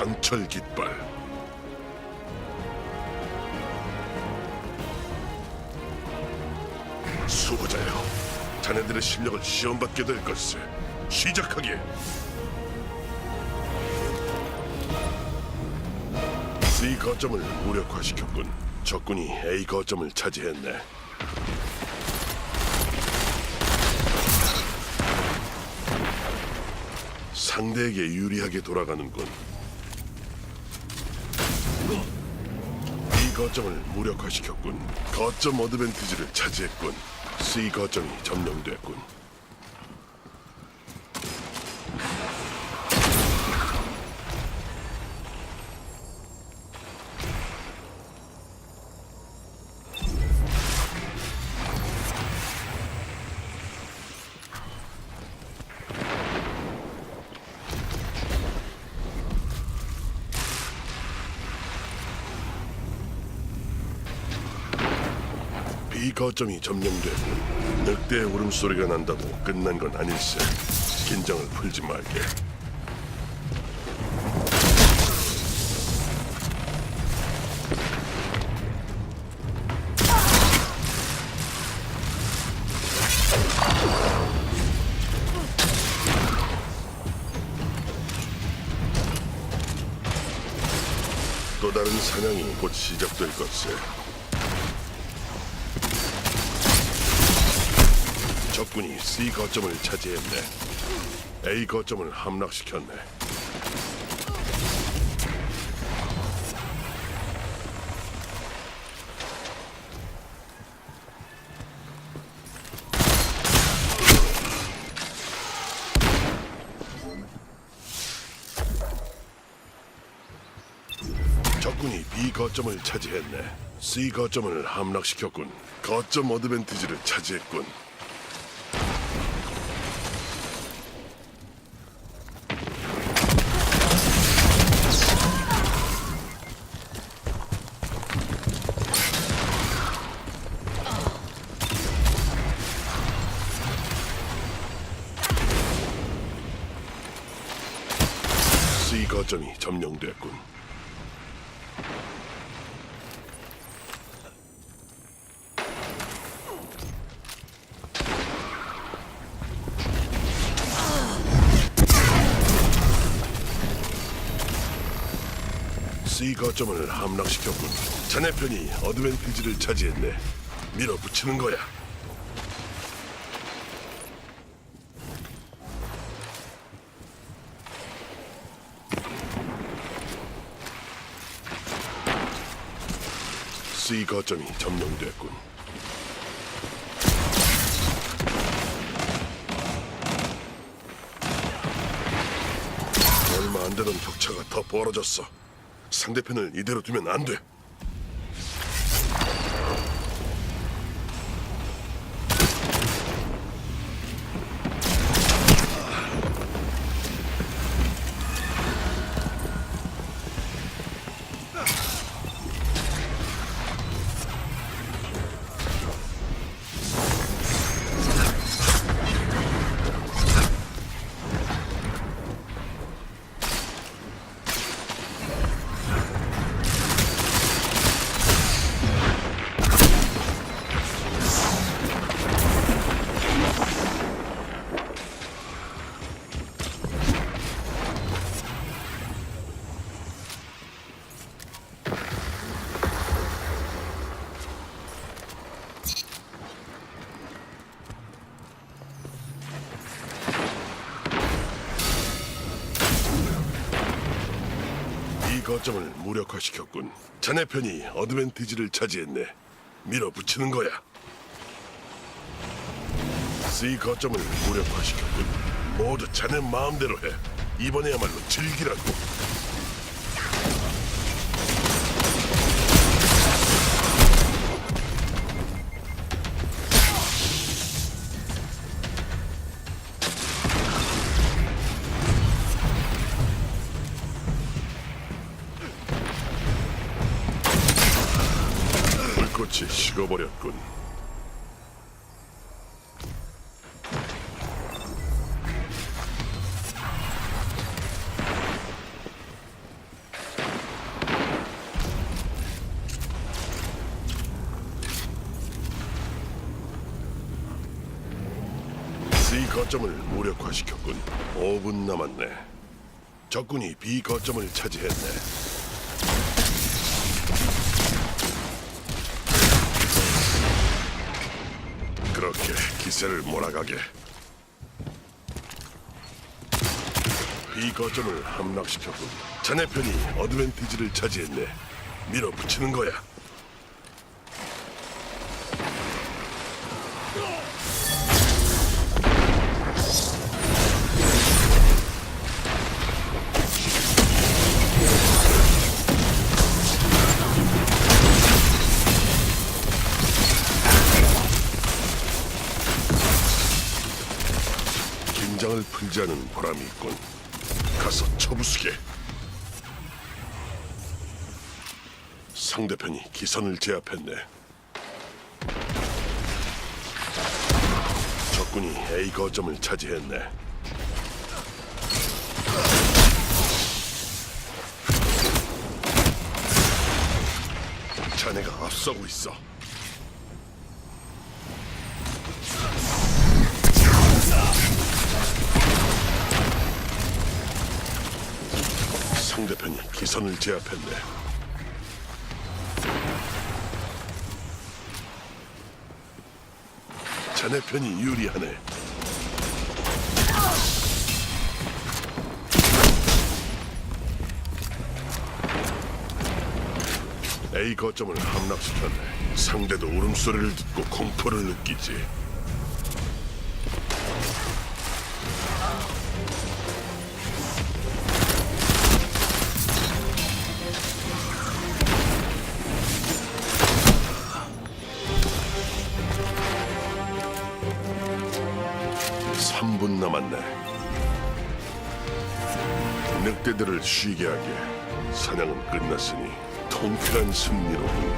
강철 깃발. 수호자여 자네들의 실력을 시험받게 될 것을 시작하게. C 거점을 무력화시켰군. 적군이 A 거점을 차지했네. 상대에게 유리하게 돌아가는군 거점을 무력화시켰군. 거점 어드밴티지를 차지했군. C 거점이 점령됐군 B 거점이 점령됐군 늑대의 울음소리가 난다고 끝난 건 아닐세. 긴장을 풀지 말게. 또 다른 사냥이 곧 시작될 것세 적군이 C 거점을 차지했네. A 거점을 함락시켰네. 적군이 B 거점을 차지했네. C 거점을 함락시켰군. 거점 어드밴티지를 차지했군. 거점이 점령됐군. C 거점을 함락시켰군. 자네 편이 어드밴티지를 차지했네. 밀어붙이는 거야. C 거점이 점령됐군. 얼마 안 되던 격차가 더 벌어졌어. 상대편을 이대로 두면 안 돼. 이 거점을 무력화시켰군. 자네 편이 어드밴티지를 차지했네. 밀어붙이는 거야. C 거점을 무력화시켰군. 모두 자네 마음대로 해. 이번에야말로 즐기라고. 꽃이 식어버렸군. C 거점을 무력화시켰군. 5분 남았네. 적군이 비거점을 차지했네. 그렇게 기세를 몰아가게. B 거점을 함락시켰군. 자네 편이 어드밴티지를 차지했네. 밀어붙이는 거야. 않은 보람이 있군. 가서 쳐부수게. 상대편이 기선을 제압했네. 적군이 A 거점을 차지했네. 자네가 앞서고 있어. 대편이 기선을 제압했네. 자네 편이 유리하네. A 거점을 함락시켰네. 상대도 울음소리를 듣고 공포를 느끼지. 삼분 남았네. 늑대들을 쉬게 하게 사냥은 끝났으니 통쾌한 승리로군.